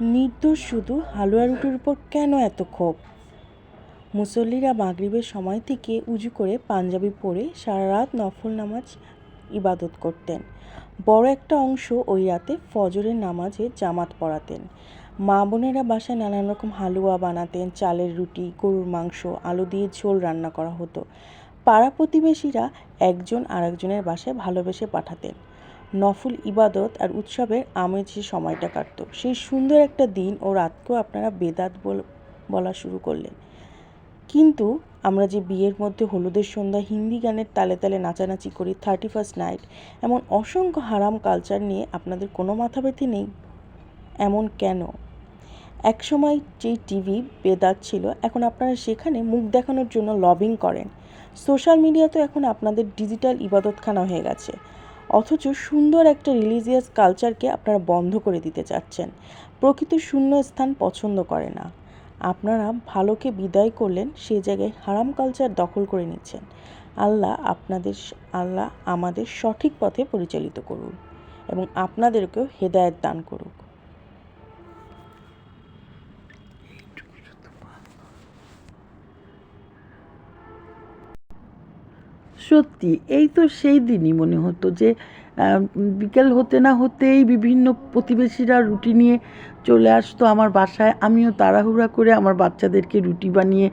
নির্দোষ শুধু হালুয়া রুটির উপর কেন এত ক্ষোভ? মুসল্লিরা মাগরিবের সময় থেকে উজু করে পাঞ্জাবি পরে সারা রাত নফল নামাজ ইবাদত করতেন। বড় একটা অংশ ওই রাতে ফজরের নামাজে জামাত পড়াতেন। মা বোনেরা বাসায় নানান রকম হালুয়া বানাতেন, চালের রুটি, গরুর মাংস, আলু দিয়ে ঝোল রান্না করা হতো। পাড়া প্রতিবেশীরা একজন আরেকজনের বাসায় ভালোবেসে পাঠাতেন। নফল ইবাদত আর উৎসবের আমেজে সময়টা কাটতো। সেই সুন্দর একটা দিন ও রাতকেও আপনারা বেদাত বল- শুরু করলেন। কিন্তু আমরা যে বিয়ের মধ্যে হলুদের সন্ধ্যা, হিন্দি গানের তালে তালে নাচানাচি করি থার্টি ফার্স্ট নাইট এমন অসংখ্য হারাম কালচার নিয়ে আপনাদের কোনো মাথা ব্যথা নেই? এমন কেন? একসময় যেই টিভি বেদাত ছিল, এখন আপনারা সেখানে মুখ দেখানোর জন্য লবিং করেন। সোশ্যাল মিডিয়া তো এখন আপনাদের ডিজিটাল ইবাদতখানা হয়ে গেছে। অথচ সুন্দর একটা রিলিজিয়াস কালচারকে আপনারা বন্ধ করে দিতে চাচ্ছেন। প্রকৃত শূন্য স্থান পছন্দ করে না। আপনারা ভালোকে বিদায় করলেন সেই জায়গায় হারাম কালচার দখল করে নিচ্ছেন। আল্লাহ আপনাদের আল্লাহ আমাদের সঠিক পথে পরিচালিত করুন এবং আপনাদেরকেও হেদায়ত দান করুক। সত্যি, এই তো সেই দিনই মনে হতো যে বিকেল হতে না হতেই বিভিন্ন প্রতিবেশীরা রুটি নিয়ে চলে আসতো আমার বাসায়। আমিও তাড়াহুড়া করে আমার বাচ্চাদেরকে রুটি বানিয়ে